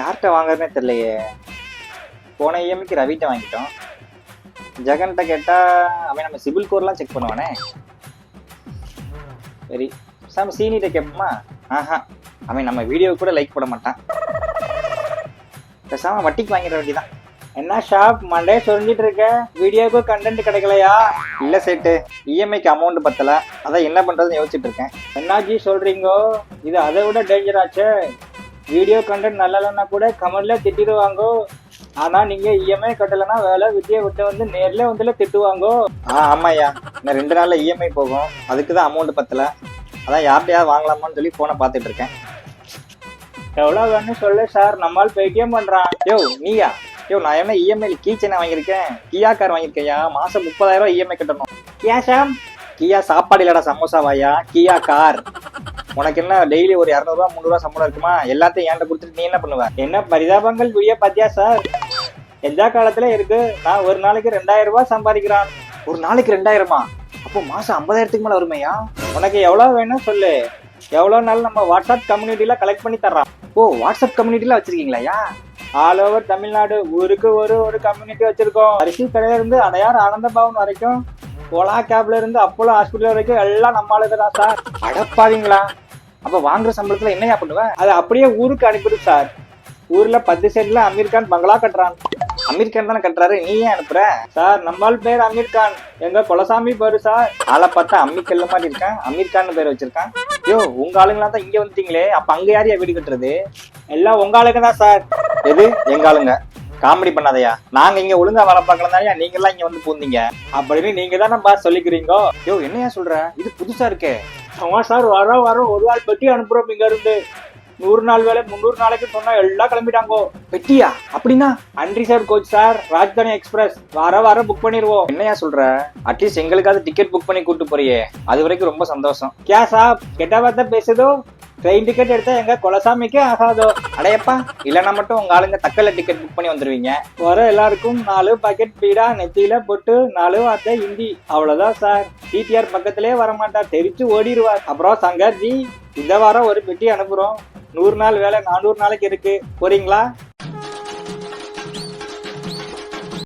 யார்கிட்ட வாங்குறதுனே தெரியலையே. போன இஎம்ஐக்கு ரவிட்ட வாங்கிட்டோம். ஜெகன்கிட்ட கேட்டால் அவன் நம்ம சிபில் ஸ்கோர்லாம் செக் பண்ணுவானே. சரி. சாம சீனிட்ட கேட்போமா ஆஹா. அவன் நம்ம வீடியோ கூட லைக் போட மாட்டான். பேசாம வட்டிக்கு வாங்கிட வேண்டியதான் என்ன ஷாப் மண்டே சொல்லிட்டு இருக்க? வீடியோக்கு கண்டென்ட் கிடைக்கலையா? இல்ல சேட்டு. இஎம்ஐக்கு அமௌண்ட் பத்தல. அதான் என்ன பண்றதுன்னு யோசிச்சுட்டு இருக்கேன். என்னாச்சு சொல்றீங்கோ? இது அதை விட டேஞ்சர் வீடியோ கண்டென்ட் நல்லா இல்லைன்னா கூட கமெண்ட்ல திட்டிடுவாங்கோ. ஆனா நீங்க இஎம்ஐ கட்டலைன்னா வேலை வித்தியை விட்டு வந்து நேர்ல வந்து திட்டுவாங்கோ. ஆ ஆமாய்யா. இன்னும் ரெண்டு நாள்ல இஎம்ஐ போகும். அதுக்கு தான் அமௌண்ட் பத்தல. அதான் யார்கிட்டயாவது வாங்கலாமான்னு சொல்லி போனை பார்த்துட்டு இருக்கேன். எவ்வளோ வேணும் சொல்லு சார் நம்மால் பேடிஎம் பண்றான். யோ நீயா? யோ நான் என்ன இஎம்ஐல கீ சென்னை வாங்கியிருக்கேன். கியா கார் வாங்கியிருக்கையா மாசம் முப்பதாயிரம் இஎம்ஐ கட்டணும். கியா சாம் கியா சாப்பாடு இல்லடா சமோசா வாயா கியா கார். உனக்கு என்ன டெய்லி ஒரு இரநூறுவா முந்நூறுவா சம்பளம் இருக்குமா? எல்லாத்தையும் என்கிட்ட கொடுத்துட்டு நீ என்ன பண்ணுவ? என்ன பரிதாபங்கள் வீடியோ பாத்தியா சார் எந்த காலத்துல இருக்கு? நான் ஒரு நாளைக்கு ரெண்டாயிரம் ரூபாய் சம்பாதிக்கிறான். ஒரு நாளைக்கு ரெண்டாயிரமா? அப்போ மாசம் ஐம்பதாயிரத்துக்கு மேல வருமையா? உனக்கு எவ்வளவு வேணும் சொல்லு. எவ்வளவு நாள் நம்ம வாட்ஸ்அப் கம்யூனிட்டில கலெக்ட் பண்ணி தர்றான் ஓ வாட்ஸ்அப் கம்யூனிட்டில வச்சிருக்கீங்களா ஆல் ஓவர் தமிழ்நாடு ஊருக்கு ஒரு ஒரு கம்யூனிட்டி வச்சிருக்கோம். அரிசி கடையில இருந்து அடையார் ஆனந்த பவன் வரைக்கும் ஓலா கேப்ல இருந்து அப்போலோ ஹாஸ்பிட்டல் வரைக்கும் எல்லாம் நம்ம தான் சார் அடப்பாவீங்களா? அப்ப வாங்குற சம்பளத்துல என்னையா பண்ணுவேன் அதை அப்படியே ஊருக்கு அனுப்பிடு சார். ஊர்ல பத்து சென்ட்ல அமீர் கான் பங்களா கட்டுறான். அமீர் கான் தானே கட்டுறாரு? நீ ஏன் அனுப்புற. சார் நம்மால் பேர் அமீர் கான். எங்க கொலசாமி பேரு சார். ஆளை பார்த்தா அம்மி கல்ல மாதிரி இருக்கான். அமீர் கான் பேர் வச்சிருக்கான். யோ உங்க ஆளுங்களா தான் இங்க வந்துட்டீங்களே. அப்ப அங்க யாரையா வீடு கட்டுறது? எல்லாம் உங்க ஆளுங்க தான் சார். எது? எங்க ஆளுங்க? காமெடி பண்ணாதயா. நாங்க இங்க ஒழுங்கா வேலை பார்க்கலாம் தான் நீங்க எல்லாம் இங்க வந்து பூந்தீங்க? அப்படின்னு நீங்க தானே பாஸ் சொல்லிக்கிறீங்க. யோ என்னையா சொல்ற? இது புதுசா இருக்கே. ஆமா சார் வரோம் வரோம். ஒரு நாள் பெட்டி அனுப்புறோம் இங்க இருந்து. நூறு நாள் வேலை முந்நூறு நாளைக்கு சொன்னா எல்லாம் கிளம்பிட்டாங்கோ. பெட்டியா? அப்படின்னா? அன்றி sir coach sir. Rajdhani express. வர வர புக் பண்ணிடுவோம் என்னையா சொல்ற? அட்லீஸ்ட் எங்களுக்காவது டிக்கெட் புக் பண்ணி கூட்டு போறியே. அது வரைக்கும் ரொம்ப சந்தோஷம். கே சாப் கெட்ட வார்த்தை பேசுதோ? ட்ரெயின் டிக்கெட் எடுத்தா எங்க கொலசாமிக்கே ஆகாதோ? அடையப்பா இல்லைன்னா மட்டும் உங்க ஆளுங்க தக்கல டிக்கெட் புக் பண்ணி வந்துருவீங்க. வர எல்லாருக்கும் நாலு பாக்கெட் பீடா நெத்தியில போட்டு நாலு வார்த்தை ஹிந்தி. அவ்வளவுதான் சார். டிடிஆர் பக்கத்திலே வரமாட்டார். தெரிச்சு ஓடிடுவார். அப்புறம் சங்கர்ஜி இந்த வாரம் ஒரு பெட்டி அனுப்புறோம். நூறு நாள் வேலை நானூறு நாளைக்கு இருக்கு. போறீங்களா?